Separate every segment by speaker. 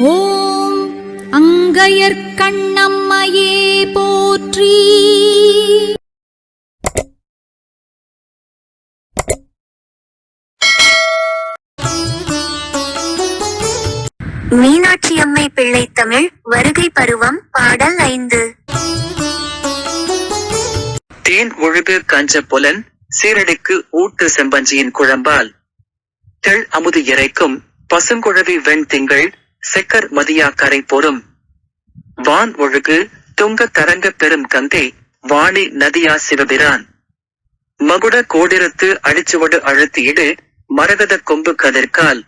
Speaker 1: ஓம் அங்கையர்க்கண்ணம்மையே போற்றி.
Speaker 2: மீனாட்சியம்மை பிள்ளை தமிழ் வருகை பருவம் பாடல் ஐந்து.
Speaker 3: தேன் ஒழுகு கஞ்ச புலன் சீரடிக்கு ஊட்டு செம்பஞ்சியின் குழம்பால். தெள் அமுது இறைக்கும் பசுங்குழவி வெண் திங்கள் செக்கர் மதியா கரை பொறும் வான் ஒழுகு துங்க தரங்க பெரும் கங்கை வாணி நதியா சிவபிரான். மகுட கோடிரத்து அடிச்சுவடு அழுத்தியிடு மரகத கொம்பு கதிர்கால்.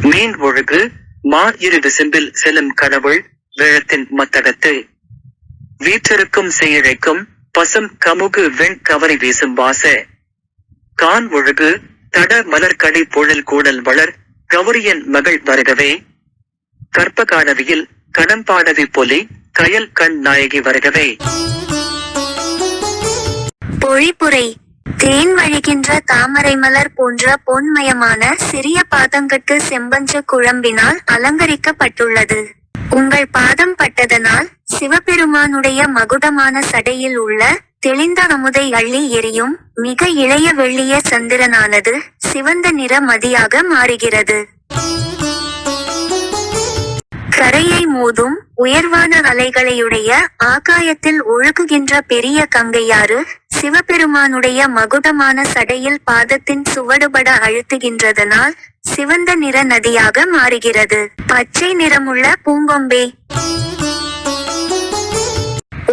Speaker 3: மீன் ஒழுகு மா இரு விசும்பில் செல்லும் கடவுள் வேழத்தின் மத்தகத்து. வீற்றிருக்கும் செயழைக்கும் பசும் கமுகு வெண் கவரி வீசும் வாச. கான் ஒழுகு தட மலர்கடி பொழில் கூடல் வளர் கௌரியன் மகள் வருகவே கற்பகானவியில் கணம்பானவி பொலி கயல் கண் நாயகி வருகவே.
Speaker 2: பொழிப்புரை தேன் வழிகின்ற தாமரை மலர் போன்ற பொன்மயமான சிறிய பாதங்கட்டு செம்பஞ்ச குழம்பினால் அலங்கரிக்கப்பட்டுள்ளது. உங்கள் பாதம் பட்டதனால் சிவபெருமானுடைய மகுடமான சடையில் உள்ள தெளிந்த அமுதை அள்ளி எரியும் மிக இளைய வெள்ளிய சந்திரனானது சிவந்த நிற மதியாக மாறுகிறது. கரையை மோதும் உயர்வான அலைகளையுடைய ஆகாயத்தில் ஒழுகுகின்ற பெரிய கங்கையாறு சிவபெருமானுடைய மகுடமான சடையில் பாதத்தின் சுவடுபட அழுத்துகின்றதனால் சிவந்த நிற நதியாக மாறுகிறது. பச்சை நிறமுள்ள பூங்கொம்பே.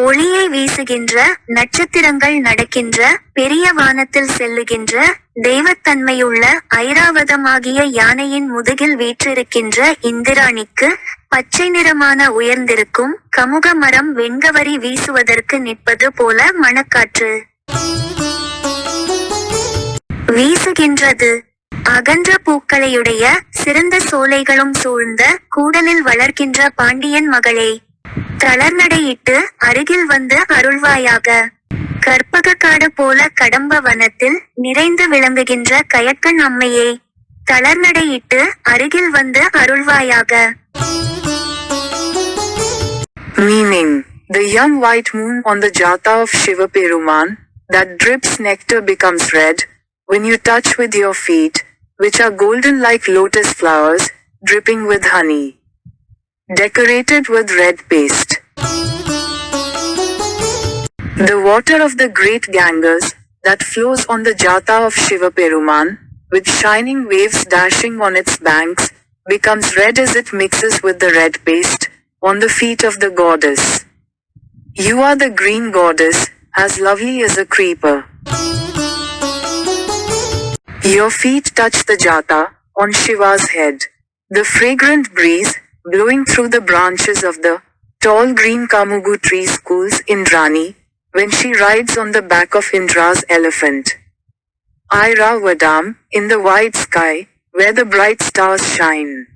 Speaker 2: ஒளியை வீசுகின்ற நட்சத்திரங்கள் நடக்கின்ற பெரிய வானத்தில் செல்லுகின்ற தெய்வத்தன்மையுள்ள ஐராவதமாகிய யானையின் முதுகில் வீற்றிருக்கின்ற இந்திராணிக்கு பச்சை நிறமான உயர்ந்திருக்கும் கமுக மரம் வெண்கவரி வீசுவதற்கு நிற்பது போல மணக்காற்று வீசுகின்றது. அகன்ற பூக்களையுடைய சிறந்த சோலைகளும் சூழ்ந்த கூடலில் வளர்க்கின்ற பாண்டியன் மகளே. தளர்நடையிட்டு அருகில் வந்து அருள்வாயாக கற்பக காடு போல கடம்ப வனத்தில் நிறைந்து விளங்குகின்ற கயக்கன் அம்மையே தளர்நடையிட்டு அருகில் வந்து அருள்வாயாக
Speaker 4: Meaning, the young white moon on the jata of Shiva Peruman, that drips nectar becomes red, when you touch with your feet, which are golden like lotus flowers, dripping with honey. Decorated with red paste. The water of the great Ganges, that flows on the jata of Shiva Peruman, with shining waves dashing on its banks, becomes red as it mixes with the red paste, on the feet of the goddess. You are the green goddess, as lovely as a creeper. Your feet touch the jata, on Shiva's head. The fragrant breeze, blowing through the branches of the tall green Kamugu tree schools Indrani, when she rides on the back of Indra's elephant. Ira Vadam, in the wide sky, where the bright stars shine.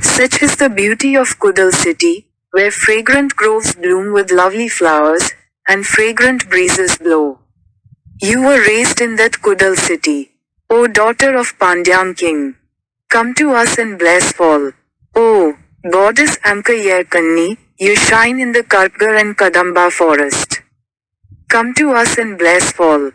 Speaker 4: Such is the beauty of Kudal city, where fragrant groves bloom with lovely flowers, and fragrant breezes blow. You were raised in that Kudal city, O daughter of Pandyam king. Come to us and bless all. O goddess Amkayar Kanni, you shine in the Karpgar and Kadamba forest. Come to us and bless all.